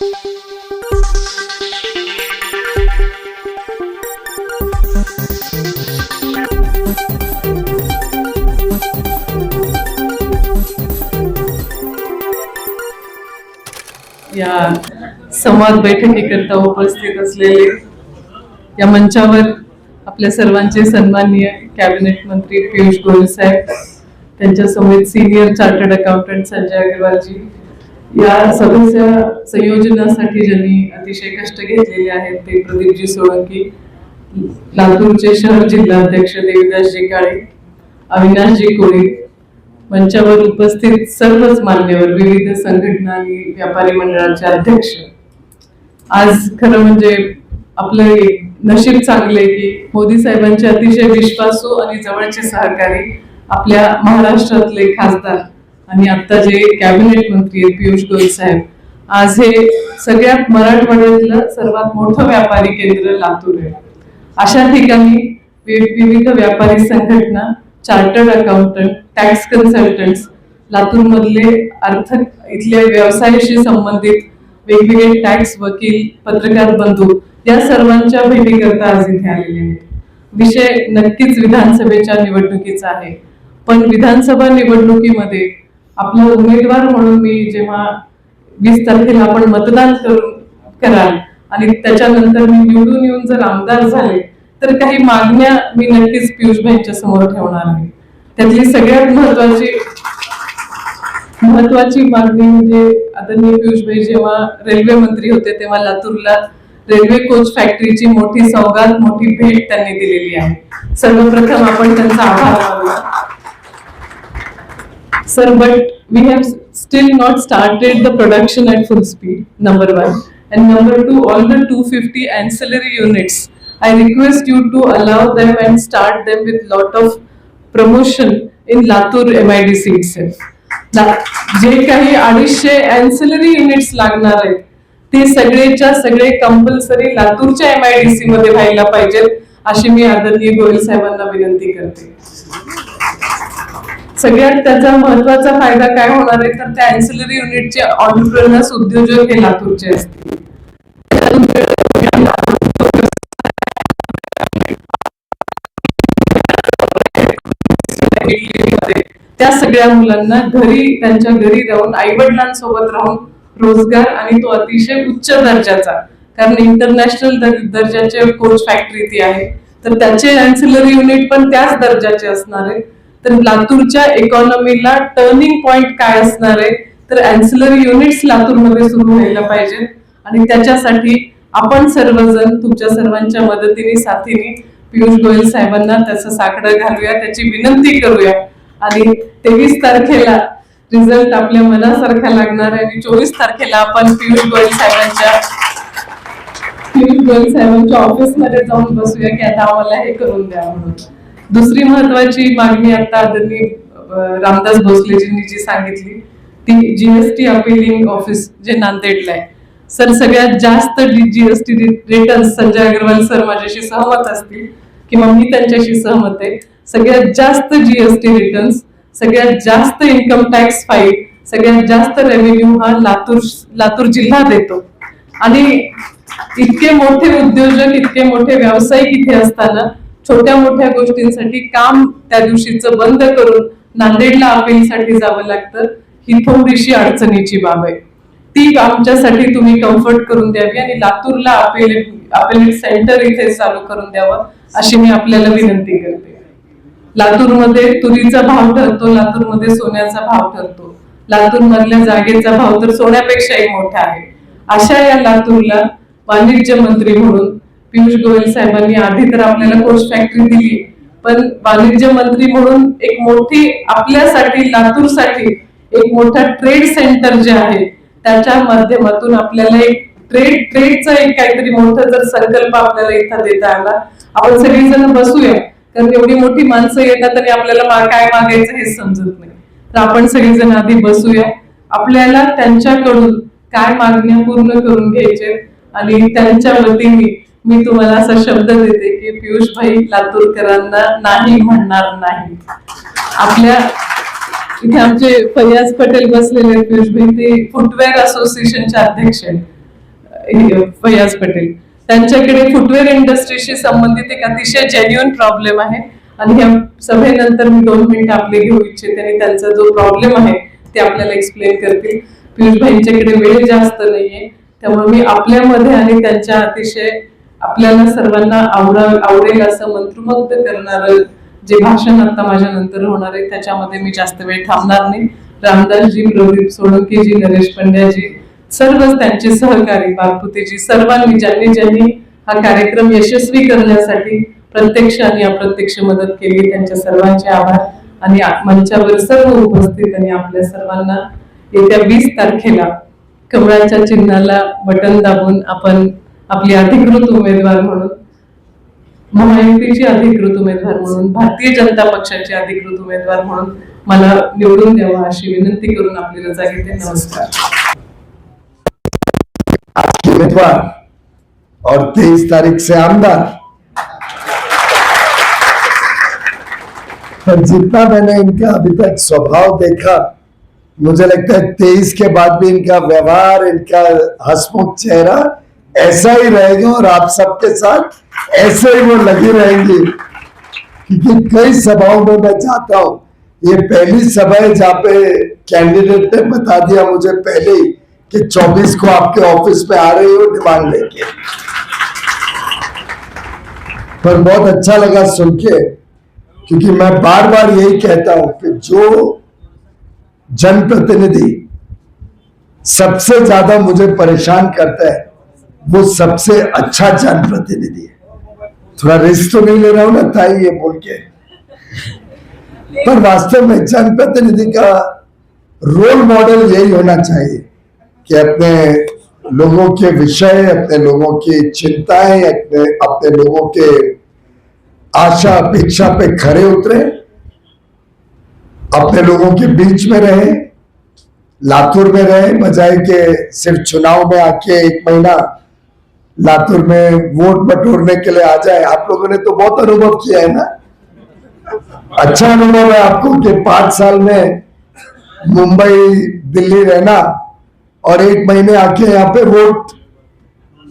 या संवाद बैठकीकरता उपस्थित असलेले या मंचावर आपल्या सर्वांचे सन्माननीय कॅबिनेट मंत्री पियुष गोयल साहेब त्यांच्या समेत senior chartered accountant Sanjay Agrawalji या सभेच्या संयोजनासाठी ज्यांनी अतिशय कष्ट घेतलेले आहेत ते प्रदीपजी सोळंकी लातूरचे शहर जिल्हाध्यक्ष देवीदासजी काळे अविनाशजी कोळी मंचावर उपस्थित सर्वच मान्यवर विविध संघटना आणि व्यापारी मंडळाचे अध्यक्ष. आज खरं म्हणजे आपलं नशीब चांगले की मोदी साहेबांचे अतिशय विश्वासू आणि जवळचे सहकारी आपल्या महाराष्ट्रातले खासदार आणि आता जे कॅबिनेट मंत्री आहेत पियुष गोयल साहेब आज हे सगळ्यात मराठवाड्यातलं सर्वात मोठं व्यापारी केंद्र लातूर आहे. अशा ठिकाणी विविध व्यापारी संघटना chartered accountant tax consultants Latur मधले अर्थ इथल्या व्यवसायाशी संबंधित वेगवेगळे टॅक्स वकील पत्रकार बंधू या सर्वांच्या भेटीकरता आज इथे आलेले आहेत. विषय नक्कीच विधानसभेच्या निवडणुकीचा आहे. पण विधानसभा निवडणुकीमध्ये आपला उमेदवार म्हणून मी जेव्हा वीस तारखेला आपण मतदान करून कराल आणि त्याच्यानंतर मी निवडून येऊन जर आमदार झाले तर काही मागण्या मी नक्कीच पियुषभाईंच्या समोर ठेवणार आहे. त्यातली सगळ्यात महत्वाची महत्वाची मागणी म्हणजे आदरणीय पियुषभाई जेव्हा रेल्वे मंत्री होते तेव्हा लातूरला रेल्वे कोच फॅक्टरीची मोठी सौगात मोठी भेट त्यांनी दिलेली आहे. सर्वप्रथम आपण त्यांचा आभार मानूया. Sir, but we have still not started the production at full speed, number one. And number two, all the 250 ancillary units, I request you to allow them and start them with lot of promotion in Latur MIDC itself. ला- जे काही अडीचशे ancillary units लागणार आहेत ते सगळेच्या सगळे compulsory लातूरच्या M I D C मध्ये व्हायला पाहिजेत अशी मी आदरणीय गोयल साहेबांना विनंती करते सगळ्यात त्याचा महत्त्वाचा फायदा काय होणार आहे? तर त्या अँसिलरी युनिटचे ऑन्टरप्रिनर्स उद्योजक हे लातूरचे असतील. त्या सगळ्या मुलांना घरी त्यांच्या घरी राहून आई वडिलांसोबत राहून रोजगार आणि तो अतिशय उच्च दर्जाचा कारण इंटरनॅशनल दर्जाचे कोच फॅक्टरी ती आहे. तर त्याचे अँसिलरी युनिट पण त्याच दर्जाचे असणार आहे. तर लातूरच्या इकॉनॉमीला टर्निंग पॉइंट काय असणार आहे? तर अँसिलरी युनिट्स लातूरमध्ये सुरू व्हायला पाहिजेत. आणि त्याच्यासाठी आपण सर्वजण तुमच्या सर्वांच्या मदतीने साथीने पियुष गोयल साहेबांना त्याचं साकडं घालूया त्याची विनंती करूया. आणि तेवीस तारखेला रिझल्ट आपल्या मनासारखा लागणार आहे आणि चोवीस तारखेला आपण पियुष गोयल साहेबांच्या पियुष गोयल साहेबांच्या ऑफिसमध्ये जाऊन बसूया की आता आम्हाला हे करून द्या म्हणून. दुसरी महत्वाची मागणी आता आदरणीय रामदास भोसलेजींनी जी सांगितली ती जीएसटी अपिलिंग ऑफिस जे नांदेडला आहे. सर सगळ्यात जास्त GST return Sanjay Agrawal sir माझ्याशी सहमत असतील किंवा मी त्यांच्याशी सहमत आहे. सगळ्यात जास्त जीएसटी रिटर्न्स सगळ्यात जास्त इन्कम टॅक्स फाईल सगळ्यात जास्त रेव्हेन्यू हा लातूर लातूर जिल्हा देतो. आणि इतके मोठे उद्योजक इतके मोठे व्यावसायिक इथे असताना छोट्या मोठ्या गोष्टींसाठी काम त्या दिवशीचं बंद करून नांदेडला अपीलसाठी जावं लागतं ही थोडीशी अडचणीची बाब आहे. ती आमच्यासाठी तुम्ही कम्फर्ट करून द्यावी आणि लातूरला अपील अपील सेंटर इथे चालू करून द्यावं अशी मी आपल्याला विनंती करते. लातूरमध्ये तुरीचा भाव ठरतो लातूरमध्ये सोन्याचा भाव ठरतो. लातूर मधल्या जागेचा भाव तर सोन्यापेक्षाही मोठा आहे. अशा या लातूरला वाणिज्य मंत्री म्हणून पियुष गोयल साहेबांनी आधी तर आपल्याला कोच फॅक्टरी दिली. पण वाणिज्य मंत्री म्हणून एक मोठी आपल्यासाठी लातूरसाठी एक मोठा ट्रेड सेंटर जे आहे त्याच्या माध्यमातून आपल्याला एक ट्रेड ट्रेडचा एक काहीतरी मोठा जर संकल्प आपल्याला इथं देता आला आपण सगळीजण बसूया. कारण एवढी मोठी माणसं येतात आणि आपल्याला काय मागायचं हे समजत नाही. तर आपण सगळेजण आधी बसूया. आपल्याला त्यांच्याकडून काय मागण्या पूर्ण करून घ्यायचे आणि त्यांच्या वतीने मी तुम्हाला असा शब्द देते की पियुष भाई लातूरकरांना नाही म्हणणार नाही. आपल्या इथे आमचे फैयाज पटेल बसलेले पियुष भाई ते फुटवेअर असोसिएशनचे अध्यक्ष आहेत. फयाज पटेल. त्यांच्याकडे फुटवेअर इंडस्ट्रीशी संबंधित एक अतिशय जेन्युन प्रॉब्लेम आहे. आणि ह्या सभेनंतर मी दोन मिनिटं आपले घेऊ इच्छिते आणि त्यांचा जो प्रॉब्लेम आहे ते आपल्याला एक्सप्लेन करतील. पियुष भाईंच्याकडे वेळ जास्त नाहीये. त्यामुळे मी आपल्यामध्ये आणि त्यांच्या अतिशय आपल्याला सर्वांना आवडा आवडेल असं मंत्रमुग्ध करणार जे भाषण आता माझ्या नंतर होणार आहे त्याच्यामध्ये मी जास्त वेळ थांबणार नाही. रामदासजी प्रदीप सोळंकेजी नरेश पंड्याजी सर्वच त्यांचे सहकारी बागपुतेजी सर्वांनी ज्यांनी ज्यांनी हा कार्यक्रम यशस्वी करण्यासाठी प्रत्यक्ष आणि अप्रत्यक्ष मदत केली त्यांच्या सर्वांचे आभार. आणि मंचावर सर्व उपस्थित आणि आपल्या सर्वांना येत्या वीस तारखेला कमळाच्या चिन्हाला बटन दाबून आपण आपली अधिकृत उमेदवार म्हणून महायुतीची अधिकृत उमेदवार म्हणून भारतीय जनता पक्षाची अधिकृत उमेदवार म्हणून मला निवडून द्यावा अशी विनंती करून आपली रजा घेते. नमस्कार. उम्मीदवार और तेईस तारीख से आमदार। पर जितना मैंने इनका अभी तक स्वभाव देखा मुझे लगता है तेईस के बाद भी इनका व्यवहार इनका हंसमुख चेहरा ऐसा ही रहेगा और आप सबके साथ ऐसे ही वो लगी रहेंगी क्योंकि कई सभाओं में मैं जाता हूँ। ये पहली सभा है जहाँ पे कैंडिडेट ने बता दिया मुझे पहले कि 24 को आपके ऑफ़िस में आ रही हो डिमांड लेके। पर बहुत अच्छा लगा सुन के, क्योंकि मैं बार बार यही कहता हूँ कि जो जनप्रतिनिधि सबसे ज़्यादा मुझे परेशान करता है वो सबसे अच्छा जनप्रतिनिधि है। थोड़ा रिस्क तो नहीं ले रहा हूँ ना, ताई, ये बोल के। पर वास्तव में जनप्रतिनिधि का रोल मॉडल यही होना चाहिए कि अपने लोगों के विषय, अपने लोगों की चिंताएँ, अपने अपने लोगों के आशा, अपेक्षा पे खड़े उतरे, अपने लोगों के बीच में रहे, लातूर में रहे, बजाय के सिर्फ़ चुनाव में आके एक महीना लातूर में वोट बटोरने के लिए आ जाए। आप लोगों ने तो बहुत अनुभव किया है ना? अच्छा अनुभव है आपको कि पाँच साल में मुंबई, दिल्ली रहना और एक महीने आके यहाँ पे वोट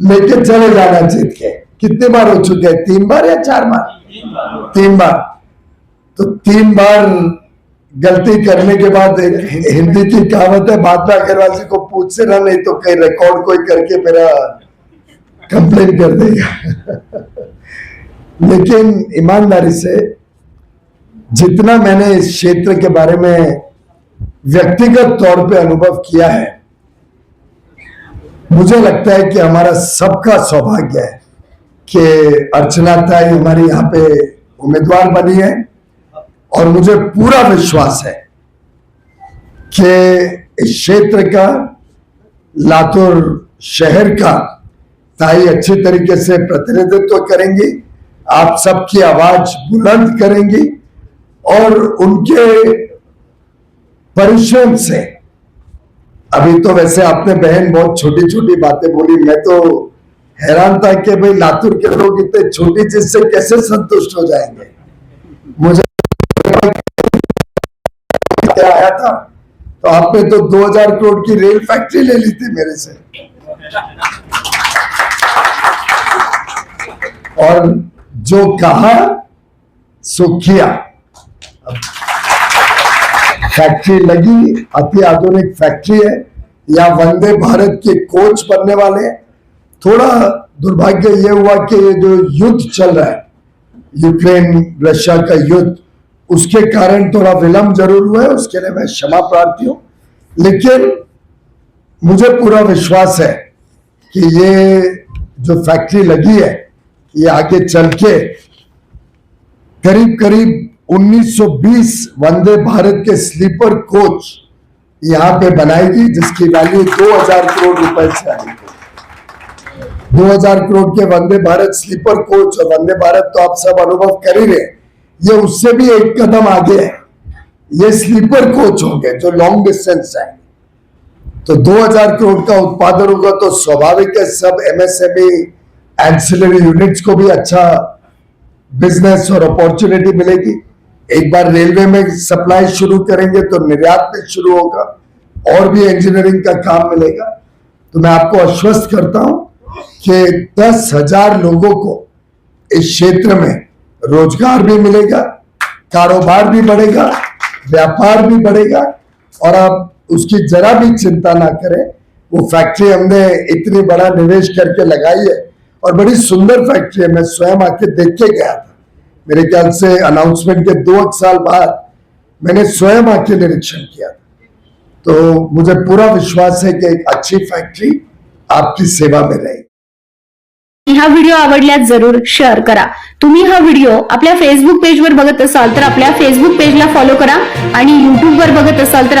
लेके चले जाना जीत के। कितने बार हो चुके हैं? तीन बार या चार बार? तीन बार। तो तीन बार गलती करने के बाद हिंदी की कहावत है महात्मा अग्रवाल को पूछ से ना नहीं तो कहीं रिकॉर्ड कोई करके मेरा कंप्लेन कर देगा लेकिन ईमानदारी से जितना मैंने इस क्षेत्र के बारे में व्यक्तिगत तौर पे अनुभव किया है, मुझे लगता है कि हमारा सबका सौभाग्य है कि अर्चना ताई हमारी यहाँ पे उम्मीदवार बनी है और मुझे पूरा विश्वास है कि इस क्षेत्र का, लातूर शहर का ताई अच्छी तरीके से प्रतिनिधित्व करेंगी, आप सबकी आवाज़ बुलंद करेंगी और उनके परिश्रम से। अभी तो वैसे आपने बहन बहुत छोटी छोटी बातें बोली, मैं तो हैरान था कि भाई लातूर के लोग इतने छोटी चीज़ से कैसे संतुष्ट हो जाएँगे? मुझे आया था? तो आपने तो 2000 करोड़ की रेल फैक्ट्री ले ली थी मेरे से। और जो कहा, सो किया। फैक्ट्री लगी, अति आधुनिक फैक्ट्री है। या वंदे भारत के कोच बनने वाले थोड़ा दुर्भाग्य ये हुआ कि ये जो युद्ध चल रहा है यूक्रेन रशिया का युद्ध, उसके कारण थोड़ा विलंब ज़रूर हुआ है, उसके लिए मैं क्षमा प्रार्थी हूँ। लेकिन मुझे पूरा विश्वास है कि ये जो फैक्ट्री लगी है ये आगे चल के करीब करीब 1920 वंदे भारत के स्लीपर कोच यहाँ पे बनाएगी, जिसकी वैल्यू 2000 करोड़ रुपए से आएगी। 2000 करोड़ के वंदे भारत स्लीपर कोच और वंदे भारत तो आप सब अनुभव कर ही रहे ये उससे भी एक कदम आगे है। ये स्लीपर कोच होंगे जो लॉन्ग डिस्टेंस है। तो 2000 करोड़ का उत्पादन होगा तो स्वाभाविक है, सब एमएसएमई एंसिलरी यूनिट्स को भी अच्छा बिज़नेस और अपॉर्चुनिटी मिलेगी। एक बार रेलवे में सप्लाई शुरू करेंगे तो निर्यात में शुरू होगा और भी इंजीनियरिंग का काम मिलेगा। तो मैं आपको आश्वस्त करता हूँ कि दस हज़ार लोगों को इस क्षेत्र में रोज़गार भी मिलेगा, कारोबार भी बढ़ेगा, व्यापार भी बढ़ेगा और आप उसकी जरा भी चिंता ना करें। वो फैक्ट्री हमने इतनी बड़ा निवेश करके लगाई है। और बड़ी सुंदर फैक्ट्री है। मैं स्वयं आके देख के गया था। मेरे ख्याल से अनाउंसमेंट के दो एक साल बाद मैंने स्वयं आके निरीक्षण किया तो मुझे पूरा विश्वास है कि एक अच्छी फैक्ट्री आपकी सेवा में रहेगी। हा व्हिडिओ आवडल्यास ज़रूर शेअर करा. तुम्ही हा व्हिडिओ आपल्या फेसबुक पेजवर बघत असाल तर आपल्या फेसबुक पेजला फॉलो करा आणि युट्यूबवर बघत असाल तर